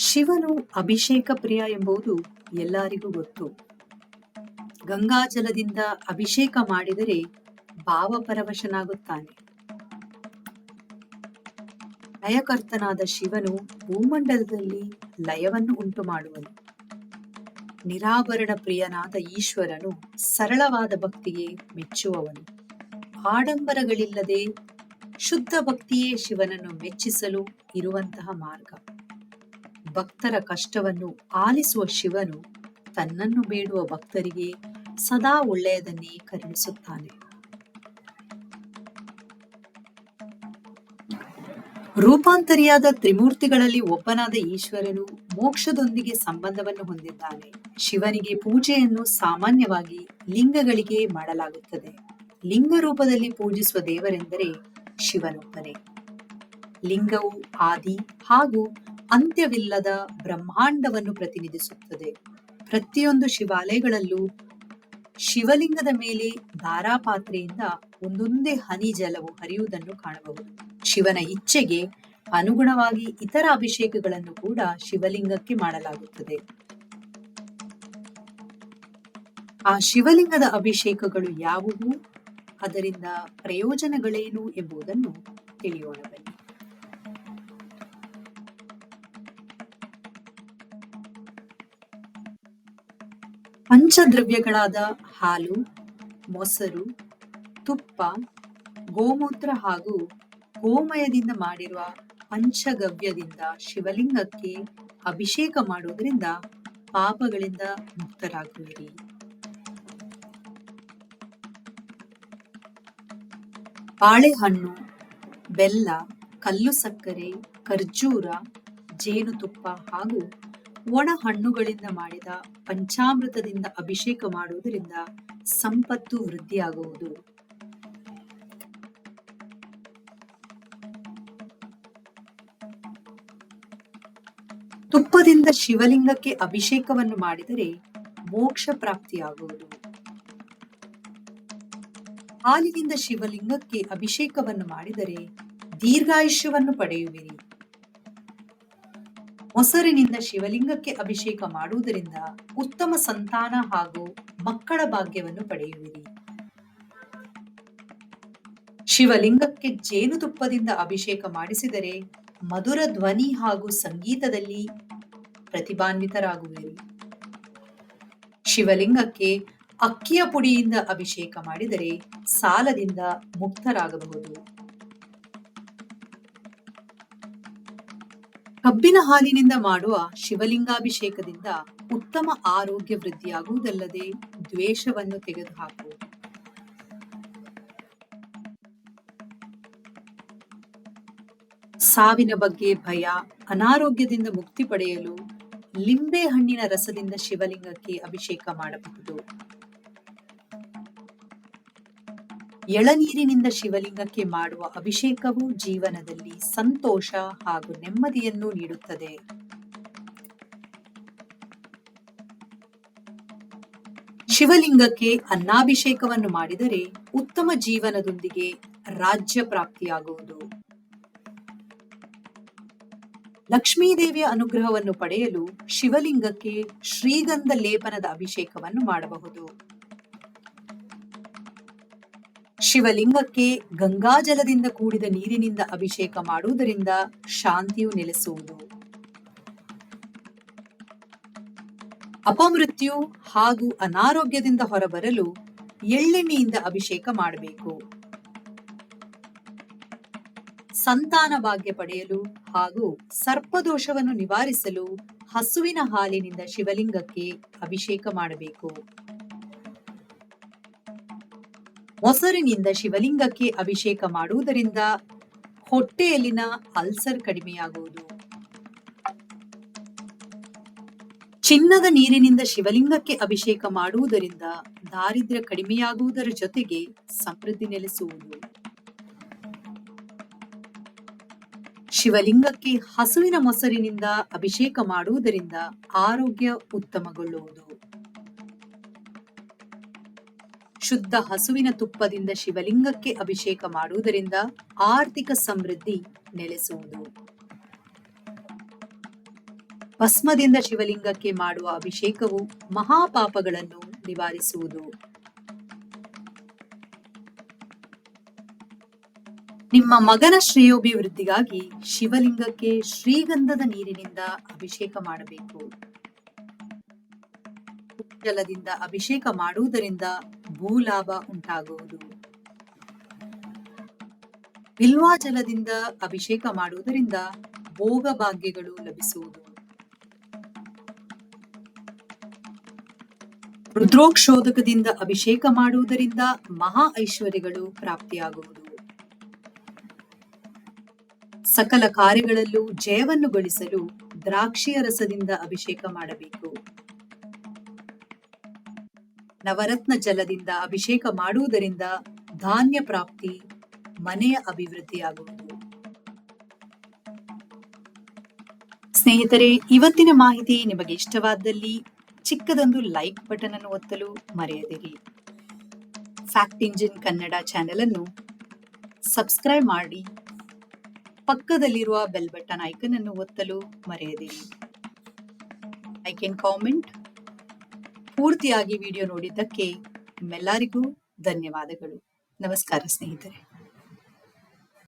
ಶಿವನು ಅಭಿಷೇಕ ಪ್ರಿಯ ಎಂಬುದು ಎಲ್ಲರಿಗೂ ಗೊತ್ತು. ಗಂಗಾಜಲದಿಂದ ಅಭಿಷೇಕ ಮಾಡಿದರೆ ಭಾವಪರವಶನಾಗುತ್ತಾನೆ ಲಯಕರ್ತನಾದ ಶಿವನು ಭೂಮಂಡಲದಲ್ಲಿ ಲಯವನ್ನು ಉಂಟು ಮಾಡುವನು ನಿರಾಭರಣ ಪ್ರಿಯನಾದ ಈಶ್ವರನು ಸರಳವಾದ ಭಕ್ತಿಗೆ ಮೆಚ್ಚುವವನು. ಆಡಂಬರಗಳಿಲ್ಲದೆ ಶುದ್ಧ ಭಕ್ತಿಯೇ ಶಿವನನ್ನು ಮೆಚ್ಚಿಸಲು ಇರುವಂತಹ ಮಾರ್ಗ. ಭಕ್ತರ ಕಷ್ಟವನ್ನು ಆಲಿಸುವ ಶಿವನು ತನ್ನನ್ನು ಬೇಡುವ ಭಕ್ತರಿಗೆ ಸದಾ ಒಳ್ಳೆಯದನ್ನೇ ಕರುಣಿಸುತ್ತಾನೆ. ರೂಪಾಂತರಿಯಾದ ತ್ರಿಮೂರ್ತಿಗಳಲ್ಲಿ ಒಬ್ಬನಾದ ಈಶ್ವರನು ಮೋಕ್ಷದೊಂದಿಗೆ ಸಂಬಂಧವನ್ನು ಹೊಂದಿದ್ದಾನೆ. ಶಿವನಿಗೆ ಪೂಜೆಯನ್ನು ಸಾಮಾನ್ಯವಾಗಿ ಲಿಂಗಗಳಿಗೆ ಮಾಡಲಾಗುತ್ತದೆ. ಲಿಂಗ ರೂಪದಲ್ಲಿ ಪೂಜಿಸುವ ದೇವರೆಂದರೆ ಶಿವನೊಬ್ಬನೇ. ಲಿಂಗವು ಆದಿ ಹಾಗೂ ಅಂತ್ಯವಿಲ್ಲದ ಬ್ರಹ್ಮಾಂಡವನ್ನು ಪ್ರತಿನಿಧಿಸುತ್ತದೆ. ಪ್ರತಿಯೊಂದು ಶಿವಾಲಯಗಳಲ್ಲೂ ಶಿವಲಿಂಗದ ಮೇಲೆ ಧಾರಾಪಾತ್ರೆಯಿಂದ ಒಂದೊಂದೇ ಹನಿ ಜಲವು ಹರಿಯುವುದನ್ನು ಕಾಣಬಹುದು. ಶಿವನ ಇಚ್ಛೆಗೆ ಅನುಗುಣವಾಗಿ ಇತರ ಅಭಿಷೇಕಗಳನ್ನು ಕೂಡ ಶಿವಲಿಂಗಕ್ಕೆ ಮಾಡಲಾಗುತ್ತದೆ. ಆ ಶಿವಲಿಂಗದ ಅಭಿಷೇಕಗಳು ಯಾವುವು? ಅದರಿಂದ ಪ್ರಯೋಜನಗಳೇನು ಎಂಬುದನ್ನು ತಿಳಿಯೋಣ ಬನ್ನಿ. ಪಂಚದ್ರವ್ಯಗಳಾದ ಹಾಲು, ಮೊಸರು, ತುಪ್ಪ, ಗೋಮೂತ್ರ ಹಾಗೂ ಗೋಮಯದಿಂದ ಮಾಡಿರುವ ಪಂಚಗವ್ಯದಿಂದ ಶಿವಲಿಂಗಕ್ಕೆ ಅಭಿಷೇಕ ಮಾಡುವುದರಿಂದ ಪಾಪಗಳಿಂದ ಮುಕ್ತರಾಗುವಿರಿ. ಬಾಳೆಹಣ್ಣು ಬೆಲ್ಲ, ಕಲ್ಲು ಸಕ್ಕರೆ, ಖರ್ಜೂರ, ಜೇನುತುಪ್ಪ ಹಾಗೂ ಒಣ ಹಣ್ಣುಗಳಿಂದ ಮಾಡಿದ ಪಂಚಾಮೃತದಿಂದ ಅಭಿಷೇಕ ಮಾಡುವುದರಿಂದ ಸಂಪತ್ತು ವೃದ್ಧಿಯಾಗುವುದು. ತುಪ್ಪದಿಂದ ಶಿವಲಿಂಗಕ್ಕೆ ಅಭಿಷೇಕವನ್ನು ಮಾಡಿದರೆ ಮೋಕ್ಷ ಪ್ರಾಪ್ತಿಯಾಗುವುದು. ಹಾಲಿನಿಂದ ಶಿವಲಿಂಗಕ್ಕೆ ಅಭಿಷೇಕವನ್ನು ಮಾಡಿದರೆ ದೀರ್ಘಾಯುಷ್ಯವನ್ನು ಪಡೆಯುವಿರಿ. ಮೊಸರಿನಿಂದ ಶಿವಲಿಂಗಕ್ಕೆ ಅಭಿಷೇಕ ಮಾಡುವುದರಿಂದ ಉತ್ತಮ ಸಂತಾನ ಹಾಗೂ ಮಕ್ಕಳ ಭಾಗ್ಯವನ್ನು ಪಡೆಯುವಿರಿ. ಶಿವಲಿಂಗಕ್ಕೆ ಜೇನುತುಪ್ಪದಿಂದ ಅಭಿಷೇಕ ಮಾಡಿಸಿದರೆ ಮಧುರ ಧ್ವನಿ ಹಾಗೂ ಸಂಗೀತದಲ್ಲಿ ಪ್ರತಿಭಾನ್ವಿತರಾಗುವಿರಿ. ಶಿವಲಿಂಗಕ್ಕೆ ಅಕ್ಕಿಯ ಪುಡಿಯಿಂದ ಅಭಿಷೇಕ ಮಾಡಿದರೆ ಸಾಲದಿಂದ ಮುಕ್ತರಾಗಬಹುದು. ಕಬ್ಬಿನ ಹಾಲಿನಿಂದ ಮಾಡುವ ಶಿವಲಿಂಗಾಭಿಷೇಕದಿಂದ ಉತ್ತಮ ಆರೋಗ್ಯ ವೃದ್ಧಿಯಾಗುವುದಲ್ಲದೆ ದ್ವೇಷವನ್ನು ತೆಗೆದುಹಾಕುವುದು ಸಾವಿನ ಬಗ್ಗೆ ಭಯ, ಅನಾರೋಗ್ಯದಿಂದ ಮುಕ್ತಿ ಪಡೆಯಲು ಲಿಂಬೆ ಹಣ್ಣಿನ ರಸದಿಂದ ಶಿವಲಿಂಗಕ್ಕೆ ಅಭಿಷೇಕ ಮಾಡಬಹುದು. ಎಳನೀರಿನಿಂದ ಶಿವಲಿಂಗಕ್ಕೆ ಮಾಡುವ ಅಭಿಷೇಕವು ಜೀವನದಲ್ಲಿ ಸಂತೋಷ ಹಾಗೂ ನೆಮ್ಮದಿಯನ್ನು ನೀಡುತ್ತದೆ. ಶಿವಲಿಂಗಕ್ಕೆ ಅನ್ನಾಭಿಷೇಕವನ್ನು ಮಾಡಿದರೆ ಉತ್ತಮ ಜೀವನದೊಂದಿಗೆ ರಾಜ್ಯ ಪ್ರಾಪ್ತಿಯಾಗುವುದು. ಲಕ್ಷ್ಮೀದೇವಿಯ ಅನುಗ್ರಹವನ್ನು ಪಡೆಯಲು ಶಿವಲಿಂಗಕ್ಕೆ ಶ್ರೀಗಂಧ ಲೇಪನದ ಅಭಿಷೇಕವನ್ನು ಮಾಡಬಹುದು. ಶಿವಲಿಂಗಕ್ಕೆ ಗಂಗಾಜಲದಿಂದ ಕೂಡಿದ ನೀರಿನಿಂದ ಅಭಿಷೇಕ ಮಾಡುವುದರಿಂದ ಶಾಂತಿಯು ನೆಲೆಸುವುದು. ಅಪಮೃತ್ಯು ಹಾಗೂ ಅನಾರೋಗ್ಯದಿಂದ ಹೊರಬರಲು ಎಳ್ಳೆಣ್ಣೆಯಿಂದ ಅಭಿಷೇಕ ಮಾಡಬೇಕು. ಸಂತಾನ ಭಾಗ್ಯ ಪಡೆಯಲು ಹಾಗೂ ಸರ್ಪದೋಷವನ್ನು ನಿವಾರಿಸಲು ಹಸುವಿನ ಹಾಲಿನಿಂದ ಶಿವಲಿಂಗಕ್ಕೆ ಅಭಿಷೇಕ ಮಾಡಬೇಕು. ಮೊಸರಿನಿಂದ ಶಿವಲಿಂಗಕ್ಕೆ ಅಭಿಷೇಕ ಮಾಡುವುದರಿಂದ ಹೊಟ್ಟೆಯಲ್ಲಿನ ಅಲ್ಸರ್ ಕಡಿಮೆಯಾಗುವುದು. ಚಿನ್ನದ ನೀರಿನಿಂದ ಶಿವಲಿಂಗಕ್ಕೆ ಅಭಿಷೇಕ ಮಾಡುವುದರಿಂದ ದಾರಿದ್ರ್ಯ ಕಡಿಮೆಯಾಗುವುದರ ಜೊತೆಗೆ ಸಮೃದ್ಧಿ ನೆಲೆಸುವುದು. ಶಿವಲಿಂಗಕ್ಕೆ ಹಸುವಿನ ಮೊಸರಿನಿಂದ ಅಭಿಷೇಕ ಮಾಡುವುದರಿಂದ ಆರೋಗ್ಯ ಉತ್ತಮಗೊಳ್ಳುವುದು. ಶುದ್ಧ ಹಸುವಿನ ತುಪ್ಪದಿಂದ ಶಿವಲಿಂಗಕ್ಕೆ ಅಭಿಷೇಕ ಮಾಡುವುದರಿಂದ ಆರ್ಥಿಕ ಸಮೃದ್ಧಿ ನೆಲೆಸುವುದು. ಭಸ್ಮದಿಂದ ಶಿವಲಿಂಗಕ್ಕೆ ಮಾಡುವ ಅಭಿಷೇಕವು ಮಹಾಪಾಪಗಳನ್ನು ನಿವಾರಿಸುವುದು. ನಿಮ್ಮ ಮಗನ ಶ್ರೇಯೋಭಿವೃದ್ಧಿಗಾಗಿ ಶಿವಲಿಂಗಕ್ಕೆ ಶ್ರೀಗಂಧದ ನೀರಿನಿಂದ ಅಭಿಷೇಕ ಮಾಡಬೇಕು. ಜಲದಿಂದ ಅಭಿಷೇಕ ಮಾಡುವುದರಿಂದ ಭೂಲಾಭ ಉಂಟಾಗುವುದು. ಬಿಲ್ವಾ ಜಲದಿಂದ ಅಭಿಷೇಕ ಮಾಡುವುದರಿಂದ ಭೋಗ ಭಾಗ್ಯಗಳು ಲಭಿಸುವುದು. ರುದ್ರೋಕ್ಷೋಧಕದಿಂದ ಅಭಿಷೇಕ ಮಾಡುವುದರಿಂದ ಮಹಾ ಐಶ್ವರ್ಯಗಳು ಪ್ರಾಪ್ತಿಯಾಗುವುದು. ಸಕಲ ಕಾರ್ಯಗಳಲ್ಲೂ ಜಯವನ್ನು ಗಳಿಸಲು ದ್ರಾಕ್ಷಿಯ ರಸದಿಂದ ಅಭಿಷೇಕ ಮಾಡಬೇಕು. ನವರತ್ನ ಜಲದಿಂದ ಅಭಿಷೇಕ ಮಾಡುವುದರಿಂದ ಧಾನ್ಯ ಪ್ರಾಪ್ತಿ ಮನೆಯ ಅಭಿವೃದ್ಧಿಯಾಗುವುದು. ಸ್ನೇಹಿತರೆ, ಇವತ್ತಿನ ಮಾಹಿತಿ ನಿಮಗೆ ಇಷ್ಟವಾದಲ್ಲಿ ಚಿಕ್ಕದೊಂದು ಲೈಕ್ ಬಟನ್ ಅನ್ನು ಒತ್ತಲು ಮರೆಯದಿರಿ. ಫ್ಯಾಕ್ಟ್ ಇಂಜಿನ್ ಕನ್ನಡ ಚಾನೆಲ್ ಅನ್ನು ಸಬ್ಸ್ಕ್ರೈಬ್ ಮಾಡಿ, ಪಕ್ಕದಲ್ಲಿರುವ ಬೆಲ್ ಬಟನ್ ಐಕನ್ ಅನ್ನು ಒತ್ತಲು ಮರೆಯದಿರಿ. ಐ ಕ್ಯಾನ್ ಕಾಮೆಂಟ್ ಪೂರ್ತಿಯಾಗಿ ವಿಡಿಯೋ ನೋಡಿದ್ದಕ್ಕೆ ನಿಮ್ಮೆಲ್ಲರಿಗೂ ಧನ್ಯವಾದಗಳು. ನಮಸ್ಕಾರ ಸ್ನೇಹಿತರೆ.